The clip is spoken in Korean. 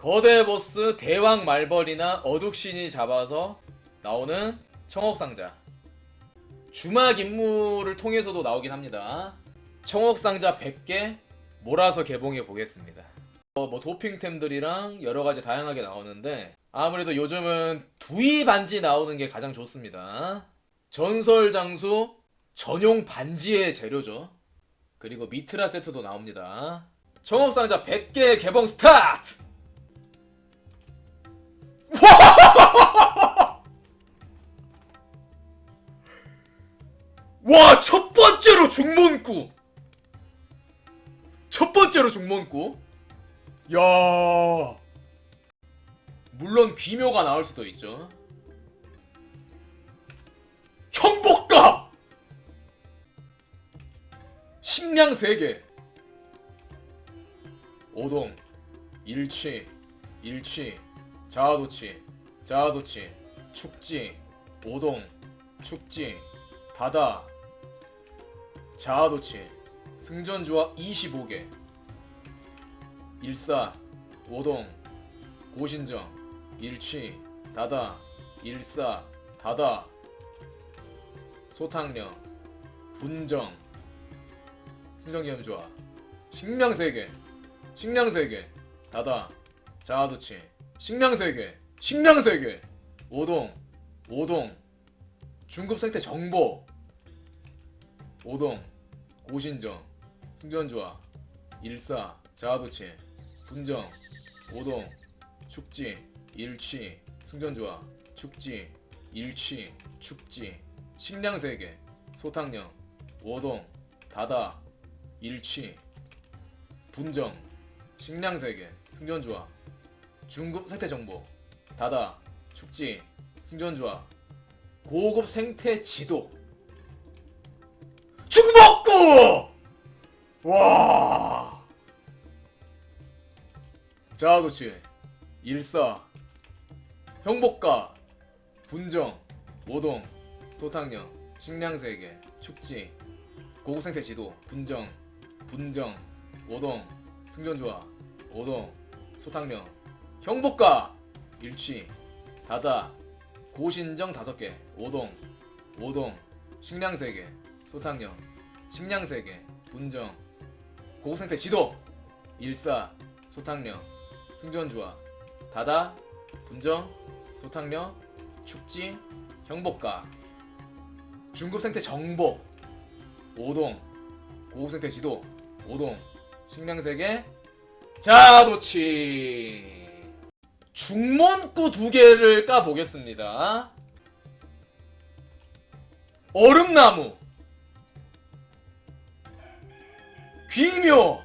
거대 보스 대왕 말벌이나 어둑신이 잡아서 나오는 청옥상자. 주막 임무를 통해서도 나오긴 합니다. 청옥상자 100개 몰아서 개봉해 보겠습니다. 어, 뭐 도핑템들이랑 여러 가지 다양하게 나오는데 아무래도 요즘은 두이 반지 나오는 게 가장 좋습니다. 전설 장수 전용 반지의 재료죠. 그리고 미트라 세트도 나옵니다. 청옥상자 100개 개봉 스타트! 와, 첫 번째로 중문구! 첫 번째로 중문구? 야 물론 귀묘가 나올 수도 있죠. 형복가! 식량 3개. 오동, 일치, 일치, 자아도치, 자아도치, 축지, 오동, 축지, 다다, 자아도치, 승전주와 25개, 일사, 오동, 고신정, 일치, 다다, 일사, 다다, 소탕령, 분정, 승정기염조화, 식량 3개, 식량 3개, 다다, 자아도치, 식량 3개, 식량 3개, 오동, 오동, 중급 상태 정보, 오동, 고신정, 승전조화, 일사, 자아도치, 분정, 오동, 축지, 일치, 승전조화, 축지, 일치, 축지, 식량 3개, 소탕령, 오동, 다다, 일치, 분정, 식량 3개, 승전조화, 중급 생태 정보, 다다, 축지, 승전조화, 고급 생태 지도, 중복구! 와! 자아도치, 일사, 형복가, 분정, 모동, 토탕령, 식량세계, 축지, 고급생태 지도, 분정, 분정, 오동, 승전조화, 오동, 소탕령, 형복가, 일취, 다다, 고신정 다섯 개, 오동, 오동, 식량세계, 소탕령, 식량세계, 분정, 고급생태 지도, 일사, 소탕령, 승전주화, 다다, 분정, 소탕령, 축지, 형복가, 중급생태 정복, 오동, 고급생태 지도, 오동, 식량세계, 자도치. 중문구 두 개를 까 보겠습니다. 얼음나무, 귀묘,